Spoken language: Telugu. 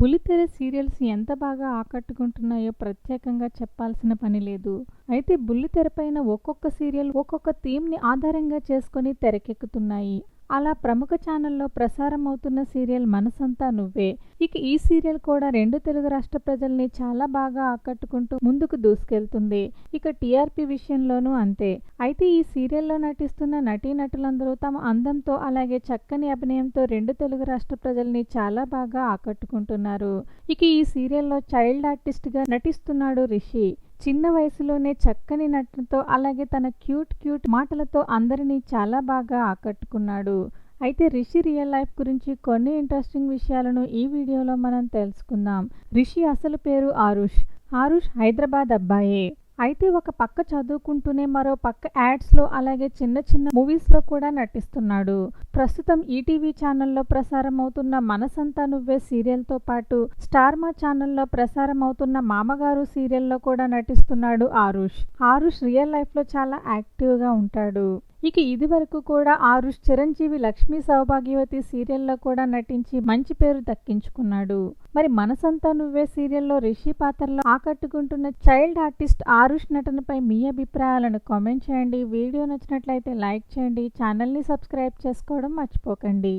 బుల్లితెర సీరియల్స్ ఎంత బాగా ఆకట్టుకుంటున్నాయో ప్రత్యేకంగా చెప్పాల్సిన పని లేదు. అయితే బుల్లితెర పైన ఒక్కొక్క సీరియల్ ఒక్కొక్క థీమ్ని ఆధారంగా చేసుకొని తెరకెక్కుతున్నాయి. అలా ప్రముఖ ఛానల్లో ప్రసారం అవుతున్న సీరియల్ మనసంతా నువ్వే. ఇక ఈ సీరియల్ కూడా రెండు తెలుగు రాష్ట్ర ప్రజల్ని చాలా బాగా ఆకట్టుకుంటూ ముందుకు దూసుకెళ్తుంది. ఇక టీఆర్పీ విషయంలోనూ అంతే. అయితే ఈ సీరియల్లో నటిస్తున్న నటీనటులందరూ తమ అందంతో అలాగే చక్కని అభినయంతో రెండు తెలుగు రాష్ట్ర ప్రజల్ని చాలా బాగా ఆకట్టుకుంటున్నారు. ఇక ఈ సీరియల్లో చైల్డ్ ఆర్టిస్ట్గా నటిస్తున్నాడు రిషి. చిన్న వయసులోనే చక్కని నటనతో అలాగే తన క్యూట్ క్యూట్ మాటలతో అందరినీ చాలా బాగా ఆకట్టుకున్నాడు. అయితే రిషి రియల్ లైఫ్ గురించి కొన్ని ఇంట్రెస్టింగ్ విషయాలను ఈ వీడియోలో మనం తెలుసుకుందాం. రిషి అసలు పేరు ఆరుష్. ఆరుష్ హైదరాబాద్ అబ్బాయే. అయితే ఒక పక్క చదువుకుంటూనే మరో పక్క యాడ్స్లో అలాగే చిన్న చిన్న మూవీస్లో కూడా నటిస్తున్నాడు. ప్రస్తుతం ఈటీవీ ఛానల్లో ప్రసారం అవుతున్న మనసంతా నువ్వే సీరియల్తో పాటు స్టార్ మా ఛానల్లో ప్రసారం అవుతున్న మామగారు సీరియల్లో కూడా నటిస్తున్నాడు ఆరుష్. ఆరుష్ రియల్ లైఫ్లో చాలా యాక్టివ్గా ఉంటాడు. ఇక ఇది వరకు కూడా ఆరుష్ చిరంజీవి లక్ష్మీ సౌభాగ్యవతి సీరియల్లో కూడా నటించి మంచి పేరు దక్కించుకున్నాడు. మరి మనసంతా నువ్వే సీరియల్లో రిషి పాత్రలో ఆకట్టుకుంటున్న చైల్డ్ ఆర్టిస్ట్ ఆరుష్ నటనపై మీ అభిప్రాయాలను కామెంట్ చేయండి. వీడియో నచ్చినట్లయితే లైక్ చేయండి. ఛానల్ని సబ్స్క్రైబ్ చేసుకోవడం మర్చిపోకండి.